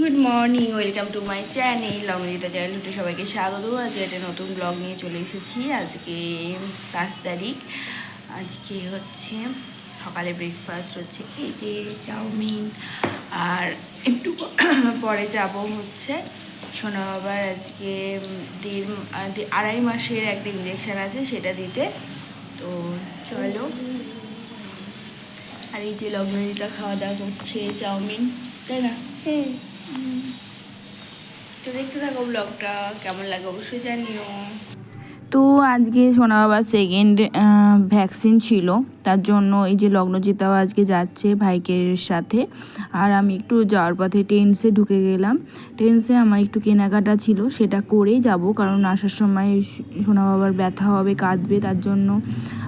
Good morning welcome to my channel Longrita চাইল্ডহুডে সবাইকে স্বাগত আজকে একটা নতুন ব্লগ নিয়ে চলে এসেছি। আজকে পাঁচ তারিখ। আজকে হচ্ছে সকালে ব্রেকফাস্ট হচ্ছে এই যে চাউমিন আর একটু পরে যাব হচ্ছে। শোনা বাবার আজকে দেড় আড়াই মাসের একটা ইঞ্জেকশন আছে সেটা দিতে। তো চলো। আর এই যে লগ্নজিতা খাওয়া দাওয়া করছে চাউমিন, তাই না? তো আজকে সোনা বাবার সেকেন্ড ভ্যাকসিন ছিল। তার জন্য এই যে লগ্নজিতাও আজকে যাচ্ছে ভাইকের সাথে। আর আমি একটু যাওয়ার পথে টেন্সে ঢুকে গেলাম। টেন্সে আমার একটু কেনাকাটা ছিল, সেটা করেই যাব। কারণ আসার সময় সোনা বাবার ব্যথা হবে, কাঁদবে, তার জন্য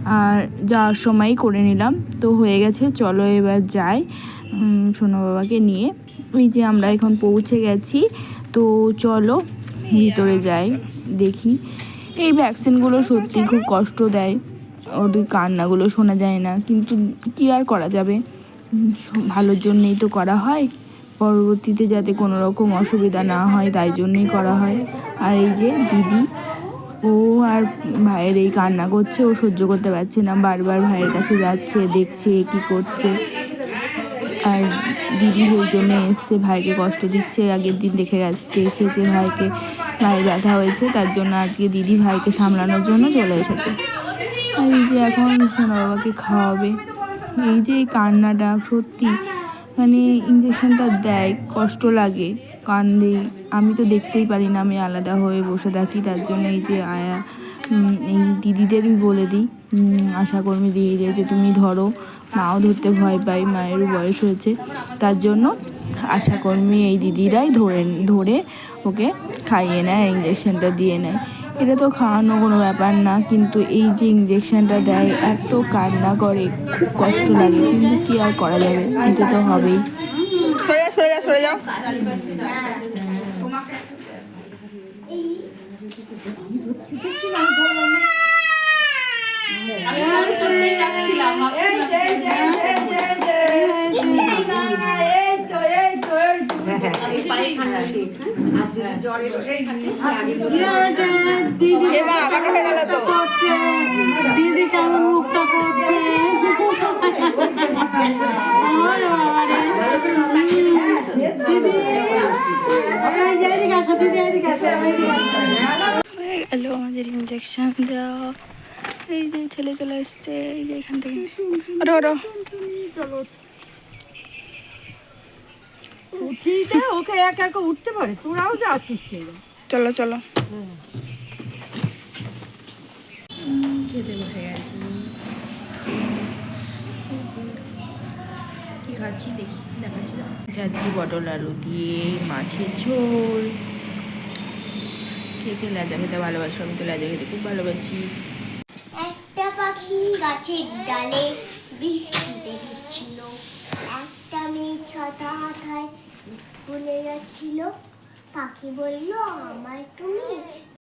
আর যাওয়ার সময়ই করে নিলাম। তো হয়ে গেছে, চলো এবার যাই সোনা বাবাকে নিয়ে। ওই যে আমরা এখন পৌঁছে গেছি, তো চলো ভিতরে যাই, দেখি। এই ভ্যাকসিনগুলো সত্যি খুব কষ্ট দেয়। ওদের কান্নাগুলো শোনা যায় না, কিন্তু কি আর করা যাবে? ভালোর জন্যই তো করা হয়, পরবর্তীতে যাতে কোনো রকম অসুবিধা না হয়, তাই জন্যই করা হয়। আর এই যে দিদি, ও আর ভাইয়ের এই কান্না করছে, ও সহ্য করতে পারছে না, বারবার ভাইয়ের কাছে যাচ্ছে, দেখছে, কি করছে। আর দিদি ওই জন্য এসছে, ভাইকে কষ্ট দিচ্ছে। আগের দিন দেখে দেখেছে ভাইকে, ভাইয়ের ব্যথা হয়েছে, তার জন্য আজকে দিদি ভাইকে সামলানোর জন্য চলে এসেছে। আর এই যে এখন সোনা বাবাকে খাওয়াবে। এই যে এই কান্নাটা, সত্যি মানে ইঞ্জেকশনটা দেয়, কষ্ট লাগে, কান্দে। আমি তো দেখতেই পারি না, আমি আলাদা হয়ে বসে থাকি, তার জন্য এই যে আয়া এই দিদিদেরই বলে দিই। আশাকর্মী দিদিদের যে তুমি ধরো, মাও ধরতে ভয় পাই মায়েরও বয়স হয়েছে। তার জন্য আশাকর্মী এই দিদিরাই ধরে ধরে ওকে খাইয়ে নেয় ইঞ্জেকশনটা দিয়ে নেয়। এটা তো খাওয়ানো কোনো ব্যাপার না, কিন্তু এই যে ইঞ্জেকশনটা দেয়, এত কান্না করে, খুব কষ্ট লাগে। কিন্তু কি আর করা যাবে? দিতে তো হবেই। সরে যা সরে যা সরে যাও। আগাটা হয়ে দিদি কেমন মুখটা করছে? দিদি আমাদের ইঞ্জেকশন দেওয়া এই যে ছেলে চলে এসছে এই যে এখান থেকে। ওটো ওটো উঠিতে ওকে একা একা উঠতে পারে তোরাও যাচ্ছিস সেই চলো চলো। খেতে বসে গেছি। কি খাচ্ছি দেখি দেখাচ্ছি। খাচ্ছি পটল আলু দিয়ে মাছের ঝোল। খেতে লেজা খেতে ভালোবাসি আমি তো লেজা খেতে খুব ভালোবাসি। একটা পাখি গাছের ডালে বৃষ্টি ভিজছিল। একটা মেয়ে ছটা হাতায় স্কুলে যাচ্ছিল। পাখি বলল, আমায় তুমি